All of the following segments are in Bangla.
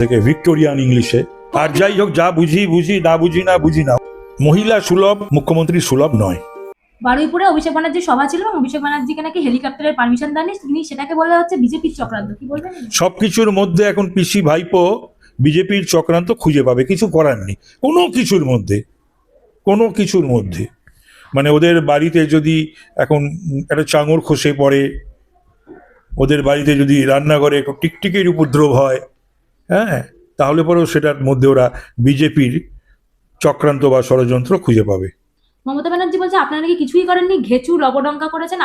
থেকে ভিক্টোরিয়ান ইংলিশে আর যাই হোক যা বুঝি বুঝি না বুঝি না বুঝি না। মহিলা সুলভ মুখ্যমন্ত্রী সুলভ নয়। বারুইপুরে অভিষেক ব্যানার্জির সভা ছিল এবং অভিষেক ব্যানার্জিকে নাকি হেলিকপ্টারের পারমিশন দেননি। তিনি সেটাকে বলা হচ্ছে বিজেপির চক্রান্ত। কি বলবেন সব কিছুর মধ্যে এখন পিসি ভাইপো বিজেপির চক্রান্ত খুঁজে পাবে। কিছু করার নেই। কোনো কিছুর মধ্যে। কোনো কিছুর মধ্যে। মানে ওদের বাড়িতে যদি এখন একটা চাঙর খসে পড়ে ওদের বাড়িতে যদি রান্নাঘরে একটু টিকটিকির উপদ্রব হয় হ্যাঁ তাহলে পরেও সেটার মধ্যে ওরা বিজেপির চক্রান্ত বা ষড়যন্ত্র খুঁজে পাবে। মমতা ব্যানার্জি বলছে আপনারা নাকি কিছুই করেননি ঘেচু লবডঙ্কা করেছেন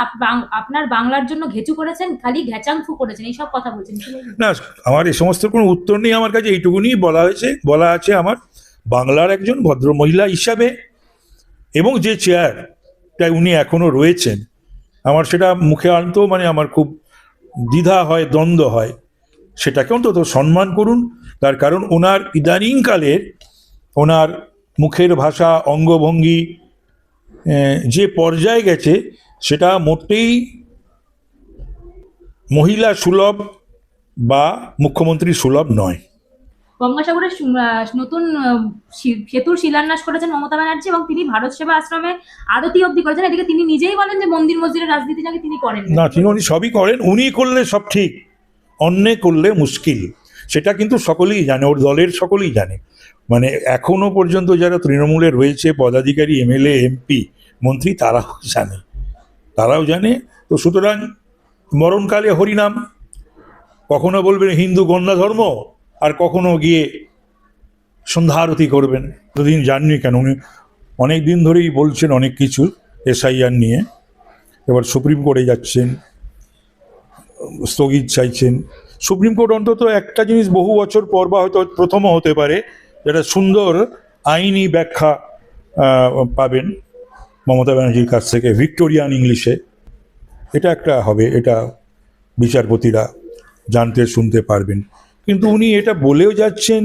আপনার বাংলার জন্য ঘেচু করেছেন খালি ঘেচাংফু করেছেন এইসব কথা বলছেন। না আমার এই সমস্ত কোনো উত্তর নেই আমার কাছে এইটুকুনি বলা হয়েছে বলা আছে আমার বাংলার একজন ভদ্র মহিলা হিসাবে এবং যে চেয়ার তাই উনি এখনও রয়েছেন। আমার সেটা মুখে আনতেও মানে আমার খুব দ্বিধা হয় দ্বন্দ্ব হয়। সেটাকে অন্তত সম্মান করুন। তার কারণ ওনার ইদানিংকালের ওনার মুখের ভাষা অঙ্গভঙ্গি যে পর্যায়ে গেছে সেটা মোটেই মহিলা সুলভ বা মুখ্যমন্ত্রী সুলভ নয়। গঙ্গাসাগরের নতুন সেতুর শিলান্যাস করেছেন মমতা ব্যানার্জি এবং তিনি ভারত সেবা আশ্রমে আরতি অব্দি করেছেন। এদিকে তিনি নিজেই বলেন যে মন্দির মসজিদের রাজনীতি নাকি তিনি করেন না তিনি উনি সবই করেন। উনি করলে সব ঠিক। অন্যে করলে মুশকিল। সেটা কিন্তু সকলেই জানে, ওর দলের সকলেই জানে। মানে এখনও পর্যন্ত যারা তৃণমূলে রয়েছে, পদাধিকারী, এমএলএ, এমপি, মন্ত্রী, তারাও জানে। তারাও জানে। তো সুতরাং মরণকালে হরিনাম। কখনো বলবেন হিন্দু গন্যা ধর্ম, আর কখনো গিয়ে সন্ধ্যা আরতি করবেন। এতদিন জাননি কেন? উনি অনেক দিন ধরেই বলছেন অনেক কিছু এসআইআর নিয়ে। এবার সুপ্রিম কোর্টে যাচ্ছেন। স্থগিত চাইছেন। সুপ্রিম কোর্ট অন্তত একটা জিনিস বহু বছর পর বা হয়তো প্রথমও হতে পারে, যেটা সুন্দর আইনি ব্যাখ্যা পাবেন মমতা ব্যানার্জির কাছ থেকে, ভিক্টোরিয়ান ইংলিশে। এটা একটা হবে, এটা বিচারপতিরা জানতে, শুনতে পারবেন। কিন্তু উনি এটা বলেও যাচ্ছেন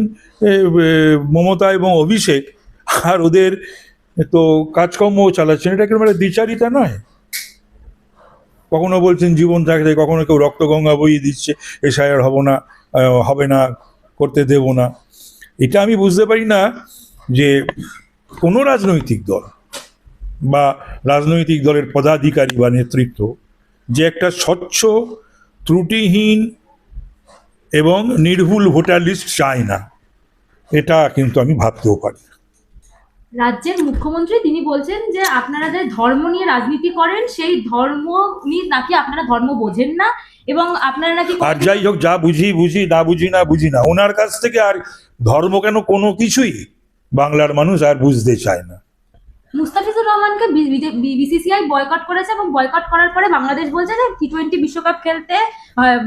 মমতা এবং অভিষেক, আর ওদের তো কাজকর্ম চালাচ্ছেন। এটা একেবারে দ্বিচারিতা নয়? কখনো বলছেন জীবন থাকতে কখনো কেউ রক্তগঙ্গা বইয়ে দিচ্ছে এসআইআর হব না হবে না, করতে দেব না এটা আমি বুঝতে পারি না যে কোনো রাজনৈতিক দল বা রাজনৈতিক দলের পদাধিকারী বা নেতৃত্ব যে একটা স্বচ্ছ, ত্রুটিহীন এবং নির্ভুল ভোটার লিস্ট চায় না, এটা কিন্তু আমি ভাবতেও পারি। রাজ্যের মুখ্যমন্ত্রী তিনি বলছেন যে আপনারা যে ধর্ম নিয়ে রাজনীতি করেন সেই ধর্ম নিয়ে নাকি আপনারা ধর্ম বোঝেন না এবং আপনারা নাকি আর যাই হোক যা বুঝি বুঝি না বুঝি না বুঝি না। ওনার কাছ থেকে আর ধর্ম কেন কোনো কিছুই বাংলার মানুষ আর বুঝতে চায় না। মুস্তাফিজুর রহমানকে বিসিসিআই বয়কট করেছে এবং বয়কট করার পরে বাংলাদেশ বলছে যে টি টোয়েন্টি বিশ্বকাপ খেলতে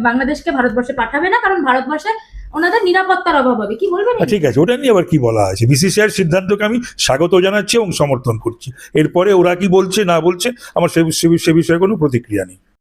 বাংলাদেশকে ভারতবর্ষে পাঠাবে না কারণ ভারতবর্ষে ওনাদের নিরাপত্তার অভাব হবে। কি বলবেন ঠিক আছে, ওটা নিয়ে আবার কি বলা আছে? বিসিসিআই সিদ্ধান্তকে আমি স্বাগত জানাচ্ছি এবং সমর্থন করছি। এরপরে ওরা কি বলছে, না বলছে, আমার সে বিষয়ে কোনো প্রতিক্রিয়া নেই।